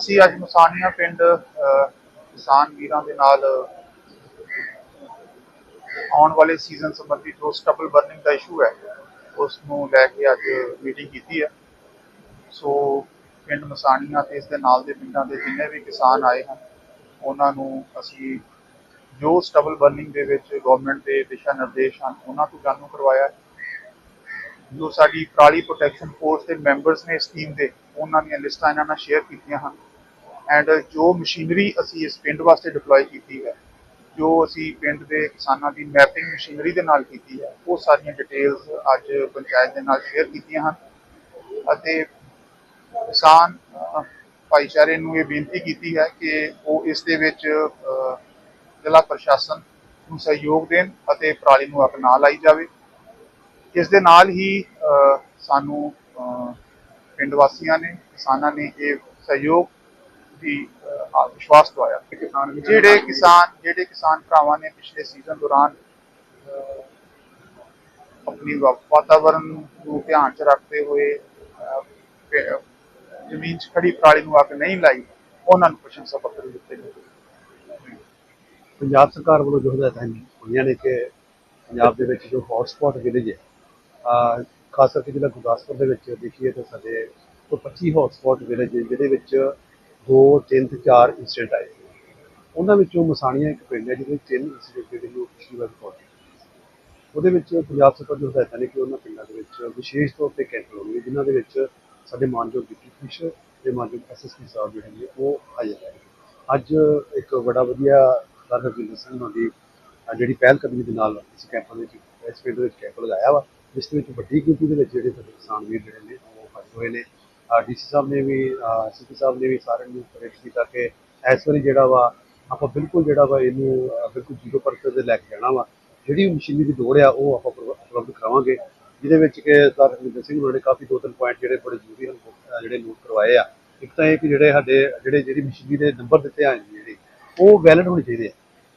ਅਸੀਂ ਅੱਜ ਮਸਾਨੀਆਂ ਪਿੰਡ ਕਿਸਾਨ ਵੀਰਾਂ ਦੇ ਨਾਲ ਆਉਣ ਵਾਲੇ ਸੀਜ਼ਨ ਸੰਬੰਧੀ ਜੋ ਸਟਬਲ ਬਰਨਿੰਗ ਦਾ ਇਸ਼ੂ ਹੈ ਉਸ ਨੂੰ ਲੈ ਕੇ ਅੱਜ ਮੀਟਿੰਗ ਕੀਤੀ ਹੈ। ਸੋ ਪਿੰਡ ਮਸਾਨੀਆਂ ਤੇ ਇਸ ਦੇ ਨਾਲ ਦੇ ਪਿੰਡਾਂ ਦੇ ਜਿੰਨੇ ਵੀ ਕਿਸਾਨ ਆਏ ਹਨ, ਉਹਨਾਂ ਨੂੰ ਅਸੀਂ ਜੋ ਸਟਬਲ ਬਰਨਿੰਗ ਦੇ ਵਿੱਚ ਗਵਰਨਮੈਂਟ ਦੇ ਦਿਸ਼ਾ ਨਿਰਦੇਸ਼ ਹਨ, ਉਹਨਾਂ ਤੋਂ ਜਾਣੂ ਕਰਵਾਇਆ ਜੋ ਸਾਡੀ ਪਰਾਲੀ ਪ੍ਰੋਟੈਕਸ਼ਨ ਫੋਰਸ ਦੇ ਮੈਂਬਰਸ ਨੇ ਇਸ ਟੀਮ ਦੇ, ਉਹਨਾਂ ਦੀਆਂ ਲਿਸਟਾਂ ਇਹਨਾਂ ਨਾਲ ਸ਼ੇਅਰ ਕੀਤੀਆਂ ਹਨ। ਐਂਡ ਜੋ ਮਸ਼ੀਨਰੀ ਅਸੀਂ ਇਸ ਪਿੰਡ ਵਾਸਤੇ ਡਿਪਲੋਏ ਕੀਤੀ ਹੈ, ਜੋ ਅਸੀਂ ਪਿੰਡ ਦੇ ਕਿਸਾਨਾਂ ਦੀ ਮੈਪਿੰਗ ਮਸ਼ੀਨਰੀ ਦੇ ਨਾਲ ਕੀਤੀ ਹੈ, ਉਹ ਸਾਰੀਆਂ ਡਿਟੇਲਸ ਅੱਜ ਪੰਚਾਇਤ ਦੇ ਨਾਲ ਸ਼ੇਅਰ ਕੀਤੀਆਂ ਹਨ। ਅਤੇ ਕਿਸਾਨ ਭਾਈਚਾਰੇ ਨੂੰ ਇਹ ਬੇਨਤੀ ਕੀਤੀ ਹੈ ਕਿ ਉਹ ਇਸ ਦੇ ਵਿੱਚ ਜ਼ਿਲ੍ਹਾ ਪ੍ਰਸ਼ਾਸਨ ਨੂੰ ਸਹਿਯੋਗ ਦੇਣ ਅਤੇ ਪਰਾਲੀ ਨੂੰ ਅੱਗ ਨਾ ਲਾਈ ਜਾਵੇ। ਇਸ ਦੇ ਨਾਲ ਹੀ ਸਾਨੂੰ ਪਿੰਡ ਵਾਸੀਆਂ ਨੇ, ਕਿਸਾਨਾਂ ਨੇ ਇਹ ਸਹਿਯੋਗ ਦੀ ਵਿਸ਼ਵਾਸ ਦਵਾਇਆ ਕਿਸਾਨ ਜਿਹੜੇ ਕਿਸਾਨ ਜਿਹੜੇ ਕਿਸਾਨ ਭਰਾਵਾਂ ਨੇ ਪਿਛਲੇ ਸੀਜ਼ਨ ਦੌਰਾਨ ਆਪਣੀ ਵਾ- ਵਾਤਾਵਰਣ ਨੂੰ ਧਿਆਨ ਚ ਰੱਖਦੇ ਹੋਏ ਜ਼ਮੀਨ 'ਚ ਖੜੀ ਪਰਾਲੀ ਨੂੰ ਅੱਗ ਨਹੀਂ ਲਾਈ, ਉਹਨਾਂ ਨੂੰ ਪ੍ਰਸ਼ੰਸਾ ਪੱਤਰ ਵੀ ਦਿੱਤੇ ਗਏ ਪੰਜਾਬ ਸਰਕਾਰ ਵੱਲੋਂ ਜੋ ਹਦਾਇਤਾਂ ਹੋਈਆਂ ਨੇ ਕਿ ਪੰਜਾਬ ਦੇ ਵਿੱਚ ਜੋ ਹੌਟਸਪੌਟ ਵਿਲੇਜ ਹੈ ਖਾਸ ਕਰਕੇ ਜ਼ਿਲ੍ਹਾ ਗੁਰਦਾਸਪੁਰ ਦੇ ਵਿੱਚ ਦੇਖੀਏ ਤਾਂ ਸਾਡੇ ਕੋਈ 25 ਹੌਟਸਪੌਟ ਵਿਲੇਜ ਹੈ ਜਿਹਦੇ ਵਿੱਚ 2 3 ਤੇ ਚਾਰ ਇੰਸੀਡੈਂਟ ਆਏ ਉਹਨਾਂ ਵਿੱਚੋਂ ਮਸਾਣੀਆਂ ਇੱਕ ਪਿੰਡ ਹੈ, ਜਿਹਦੇ ਵਿੱਚ ਤਿੰਨ ਇੰਸੀਡੈਂਟ ਜਿਹੜੇ ਨੂੰ ਪਿਛਲੀ ਵਾਰ ਰਿਪੋਰਟ ਉਹਦੇ ਵਿੱਚ ਪੰਜਾਬ ਸਰਕਾਰ ਦੀ ਹਦਾਇਤਾਂ ਨੇ ਕਿ ਉਹਨਾਂ ਪਿੰਡਾਂ ਦੇ ਵਿੱਚ ਵਿਸ਼ੇਸ਼ ਤੌਰ ਤੇ ਕੈਂਪ ਲਾਉਣਗੇ ਜਿਨ੍ਹਾਂ ਦੇ ਵਿੱਚ ਸਾਡੇ ਮਾਨਯੋਗ ਡਿਪਟੀ ਕਮਿਸ਼ਨਰ ਤੇ ਮਾਨਯੋਗ ਐਸਐਸਪੀ ਸਾਹਿਬ ਜਿਹੜੇ ਨੇ ਉਹ ਹਾਜ਼ਰ ਹੈ ਅੱਜ ਇੱਕ ਬੜਾ ਵਧੀਆ ਸਰ ਹਰਜਿੰਦਰ ਸਿੰਘ ਹੋਣਾ ਦੀ ਜਿਹੜੀ ਪਹਿਲ ਕਦਮੀ ਦੇ ਨਾਲ ਇਸ ਕੈਂਪ ਦੇ ਵਿੱਚ, ਇਸ ਪਿੰਡ ਦੇ ਵਿੱਚ ਕੈਂਪ ਲਗਾਇਆ ਵਾ, ਜਿਸ ਦੇ ਵਿੱਚ ਵੱਡੀ ਗਿਣਤੀ ਦੇ ਵਿੱਚ ਜਿਹੜੇ ਸਾਡੇ ਕਿਸਾਨ ਵੀਰ ਜਿਹੜੇ ਨੇ ਉਹ ਹਾਜ਼ਰ ਹੋਏ ਨੇ। ਡੀਸੀ ਸਾਹਿਬ ਨੇ ਵੀ ਸੀਪੀ ਸਾਹਿਬ ਨੇ ਵੀ ਸਾਰਿਆਂ ਨੂੰ ਪ੍ਰੇਰਿਤ ਕੀਤਾ ਕਿ ਇਸ ਵਾਰੀ ਜਿਹੜਾ ਵਾ, ਆਪਾਂ ਬਿਲਕੁਲ ਜਿਹੜਾ ਵਾ ਇਹਨੂੰ ਬਿਲਕੁਲ ਜ਼ੀਰੋ ਪਰਸੈਂਟ ਤੇ ਲੈ ਕੇ ਜਾਣਾ ਵਾ। ਜਿਹੜੀ ਮਸ਼ੀਨਰੀ ਦੀ ਲੋੜ ਆ, ਉਹ ਆਪਾਂ ਉਪਲਬਧ ਕਰਾਵਾਂਗੇ, ਜਿਹਦੇ ਵਿੱਚ ਕਿ ਸਰ ਹਰਜਿੰਦਰ ਸਿੰਘ ਉਹਨਾਂ ਨੇ ਕਾਫੀ ਦੋ ਤਿੰਨ ਪੁਆਇੰਟ ਜਿਹੜੇ ਬੜੇ ਜ਼ਰੂਰੀ ਹਨ ਜਿਹੜੇ ਨੋਟ ਕਰਵਾਏ ਆ। ਇੱਕ ਤਾਂ ਇਹ ਕਿ ਜਿਹੜੇ ਸਾਡੇ, ਜਿਹੜੇ, ਜਿਹੜੀ ਮਸ਼ੀਨਰੀ ਦੇ ਨੰਬਰ ਦਿੱਤੇ ਆ ਜਿਹੜੇ, ਉਹ ਵੈਲਿਡ ਹੋਣੇ ਚਾਹੀਦੇ ਆ।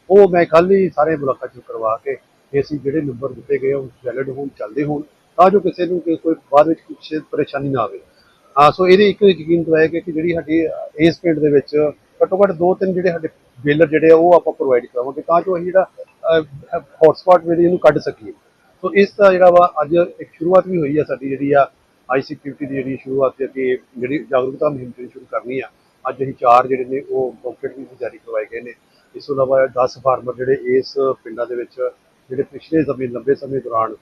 ਉਹ ਮੈਂ ਕੱਲ ਹੀ ਸਾਰੇ ਮੁਲਾਕਾਤ ਚ ਕਰਵਾ ਕੇ ਕਿ ਅਸੀਂ ਜਿਹੜੇ ਨੰਬਰ ਦਿੱਤੇ ਗਏ ਉਹ ਵੈਲਿਡ ਹੋਣ, ਚੱਲਦੇ ਹੋਣ, ਤਾਂ ਜੋ ਕਿਸੇ ਨੂੰ ਕੋਈ ਬਾਅਦ ਵਿੱਚ ਕੁਛ ਪਰੇਸ਼ਾਨੀ ਨਾ ਆਵੇ। ਹਾਂ ਸੋ ਇਹਦੇ ਇੱਕ ਯਕੀਨ ਦਵਾਇਆ ਗਿਆ ਕਿ ਜਿਹੜੀ ਸਾਡੀ ਇਸ ਪਿੰਡ ਦੇ ਵਿੱਚ ਘੱਟੋ ਘੱਟ ਦੋ ਤਿੰਨ ਜਿਹੜੇ ਸਾਡੇ ਬੇਲਰ ਜਿਹੜੇ ਆ, ਉਹ ਆਪਾਂ ਪ੍ਰੋਵਾਈਡ ਕਰਾਵਾਂਗੇ ਤਾਂ ਜੋ ਅਸੀਂ ਜਿਹੜਾ ਹੌਟਸਪੌਟ ਜਿਹੜੀ ਇਹਨੂੰ ਕੱਢ ਸਕੀਏ। ਸੋ ਇਸ ਦਾ ਜਿਹੜਾ ਵਾ, ਅੱਜ ਇੱਕ ਸ਼ੁਰੂਆਤ ਵੀ ਹੋਈ ਆ ਸਾਡੀ ਜਿਹੜੀ ਆ ਆਈਸੀਕਿਊਟੀ ਦੀ ਜਿਹੜੀ ਸ਼ੁਰੂਆਤ ਤੇ ਅੱਗੇ ਜਿਹੜੀ ਜਾਗਰੂਕਤਾ ਮੁਹਿੰਮ ਜਿਹੜੀ ਸ਼ੁਰੂ ਕਰਨੀ ਆ। ਅੱਜ ਅਸੀਂ ਚਾਰ ਜਿਹੜੇ ਨੇ, ਉਹ ਬੌਕਟ ਵੀ ਜਾਰੀ ਕਰਵਾਏ ਗਏ ਨੇ। ਇਸ ਤੋਂ ਇਲਾਵਾ 10 ਫਾਰਮਰ ਜਿਹੜੇ ਇਸ ਪਿੰਡਾਂ ਦੇ ਵਿੱਚ, ਜਿਹੜੇ ਪਿਛਲੇ ਸਮੇਂ, ਲੰਬੇ ਸਮੇਂ ਦੌਰਾਨ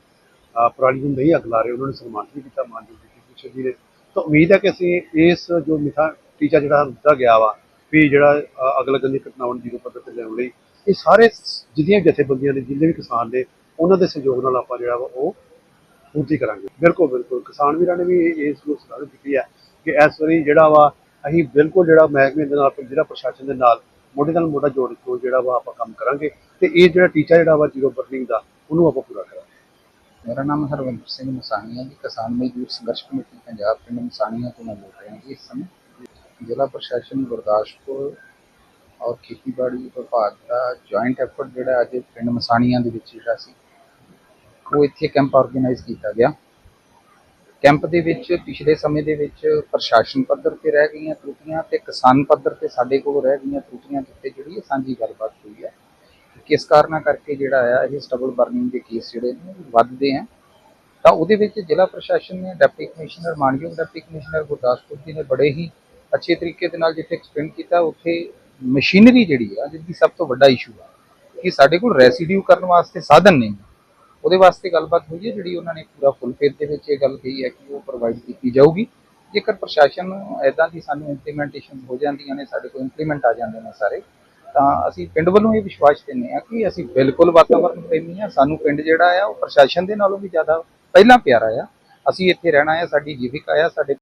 ਪਰਾਲੀ ਨੂੰ ਨਹੀਂ ਅੱਗ ਲਾ ਰਹੇ, ਉਹਨਾਂ ਨੂੰ ਸਨਮਾਨਿਤ ਵੀ ਕੀਤਾ, ਮਾਨਯੋਗ ਡਿਪਟੀ ਕਮਿਸ਼ਨਰ ਜੀ ਨੇ। ਤਾਂ ਉਮੀਦ ਹੈ ਕਿ ਅਸੀਂ ਇਸ ਜੋ ਮਿਥਾ ਟੀਚਾ ਜਿਹੜਾ ਦਿੱਤਾ ਗਿਆ ਵਾ ਵੀ ਜਿਹੜਾ ਅਹ, ਅੱਗ ਦੀ ਘਟਨਾਵਾਂ ਨੂੰ ਜ਼ੀਰੋ ਪੱਧਰ ਤੇ ਲਿਆਉਣ ਲਈ ਇਹ ਸਾਰੇ ਸ- ਜਿੰਨੀਆਂ ਜਥੇਬੰਦੀਆਂ ਨੇ ਜਿੰਨੇ ਵੀ ਕਿਸਾਨ ਨੇ ਉਹਨਾਂ ਦੇ ਸਹਿਯੋਗ ਨਾਲ ਆਪਾਂ ਜਿਹੜਾ ਵਾ ਉਹ ਪੂਰਤੀ ਕਰਾਂਗੇ। ਬਿਲਕੁਲ ਬਿਲਕੁਲ। ਕਿਸਾਨ ਵੀਰਾਂ ਨੇ ਵੀ ਇਸ ਨੂੰ ਸਲਾਹ ਦਿੱਤੀ ਹੈ ਕਿ ਇਸ ਵਾਰੀ ਜਿਹੜਾ ਵਾ ਅਸੀਂ ਬਿਲਕੁਲ ਜਿਹੜਾ ਮਹਿਕਮੇ ਦੇ ਨਾਲ ਜ਼ਿਲ੍ਹਾ ਪ੍ਰਸ਼ਾਸਨ ਦੇ ਨਾਲ ਮੋਢੇ ਨਾਲ ਮੋਢਾ ਜੋੜ ਕੇ ਜਿਹੜਾ ਵਾ ਆਪਾਂ ਕੰਮ ਕਰਾਂਗੇ ਤੇ ਇਹ ਜਿਹੜਾ ਟੀਚਾ ਜਿਹੜਾ ਵਾ ਜ਼ੀਰੋ ਬਰਨਿੰਗ ਦਾ ਉਹਨੂੰ ਆਪਾਂ ਪੂਰਾ ਕਰਾਂਗੇ। ਮੇਰਾ ਨਾਮ ਹਰਵਿੰਦਰ ਸਿੰਘ ਮਸਾਣੀਆ ਜੀ, ਕਿਸਾਨ ਮਜ਼ਦੂਰ ਸੰਘਰਸ਼ ਕਮੇਟੀ, ਪੰਜਾਬ ਪਿੰਡ ਮਸਾਣੀਆ ਤੋਂ ਮੈਂ ਬੋਲ ਰਿਹਾ ਜੀ ਇਸ ਸਮੇਂ। ਜ਼ਿਲ੍ਹਾ ਪ੍ਰਸ਼ਾਸਨ ਗੁਰਦਾਸਪੁਰ ਔਰ ਖੇਤੀਬਾੜੀ ਵਿਭਾਗ ਦਾ ਜੁਆਇੰਟ ਐਫਰਟ ਜਿਹੜਾ ਅੱਜ ਪਿੰਡ ਮਸਾਨੀਆ ਦੇ ਵਿੱਚ ਜਿਹੜਾ ਸੀ, ਉਹ ਇੱਥੇ ਕੈਂਪ ਆਰਗੇਨਾਈਜ਼ ਕੀਤਾ ਗਿਆ। ਕੈਂਪ ਦੇ ਵਿੱਚ ਪਿਛਲੇ ਸਮੇਂ ਦੇ ਵਿੱਚ ਪ੍ਰਸ਼ਾਸਨ ਪੱਧਰ ਤੇ ਰਹਿ ਗਈਆਂ ਤਰੁੱਟੀਆਂ ਤੇ ਕਿਸਾਨ ਪੱਧਰ ਤੇ ਸਾਡੇ ਕੋਲ ਰਹਿ ਗਈਆਂ ਤਰੁੱਟੀਆਂ ਤੇ ਜਿਹੜੀ ਇਹ ਸਾਂਝੀ ਗੱਲਬਾਤ ਹੋਈ ਹੈ। ਕਿਸ ਕਾਰਨਾਂ ਕਰਕੇ ਜਿਹੜਾ ਆ, ਇਹ ਸਟਬਲ ਬਰਨਿੰਗ ਦੇ ਕੇਸ ਜਿਹੜੇ ਨੇ, ਉਹ ਵੱਧਦੇ ਆ। ਤਾਂ ਉਹਦੇ ਵਿੱਚ ਜ਼ਿਲ੍ਹਾ ਪ੍ਰਸ਼ਾਸਨ ਨੇ ਡਿਪਟੀ ਕਮਿਸ਼ਨਰ, ਮਾਨਯੋਗ ਡਿਪਟੀ ਕਮਿਸ਼ਨਰ ਗੁਰਦਾਸਪੁਰ ਜੀ ਨੇ ਬੜੇ ਹੀ ਅੱਛੇ ਤਰੀਕੇ ਦੇ ਨਾਲ ਜਿੱਥੇ ਐਕਸਪਲੇਨ ਕੀਤਾ, ਉੱਥੇ ਮਸ਼ੀਨਰੀ ਜਿਹੜੀ ਆ, ਜਿਹਦੀ ਸਭ ਤੋਂ ਵੱਡਾ ਇਸ਼ੂ ਆ, ਕਿ ਸਾਡੇ ਕੋਲ ਰੈਸੀਡਿਊ ਕਰਨ ਵਾਸਤੇ ਸਾਧਨ ਨਹੀਂ। ਉਹਦੇ ਵਾਸਤੇ ਗੱਲਬਾਤ ਹੋਈ ਹੈ, ਜਿਹੜੀ ਉਹਨਾਂ ਨੇ ਪੂਰਾ ਫੁੱਲ ਫੇਰ ਦੇ ਵਿੱਚ ਇਹ ਗੱਲ ਕਹੀ ਹੈ ਕਿ ਉਹ ਪ੍ਰੋਵਾਈਡ ਕੀਤੀ ਜਾਊਗੀ। ਜੇਕਰ ਪ੍ਰਸ਼ਾਸਨ ਨੂੰ ਐਦਾਂ ਦੀ ਸਾਨੂੰ ਇੰਪਲੀਮੈਂਟੇਸ਼ਨ ਹੋ ਜਾਂਦੀਆਂ ਨੇ, ਸਾਡੇ ਕੋਲ ਇੰਪਲੀਮੈਂਟ ਆ ਜਾਂਦੇ ਨੇ ਸਾਰੇ ਤਾਂ ਅਸੀਂ ਪਿੰਡ ਵੱਲੋਂ ਇਹ ਵਿਸ਼ਵਾਸ ਦਿੰਦੇ ਆ ਕਿ ਅਸੀਂ ਬਿਲਕੁਲ ਵਾਤਾਵਰਣ ਪ੍ਰੇਮੀ ਆ ਸਾਨੂੰ ਪਿੰਡ ਜਿਹੜਾ ਆ, ਉਹ ਪ੍ਰਸ਼ਾਸਨ ਦੇ ਨਾਲੋਂ ਵੀ ਜ਼ਿਆਦਾ ਪਹਿਲਾਂ ਪਿਆਰਾ ਆ। ਅਸੀਂ ਇੱਥੇ ਰਹਿਣਾ ਆ, ਸਾਡੀ ਜੀਵਿਕਾ ਆ, ਸਾਡੇ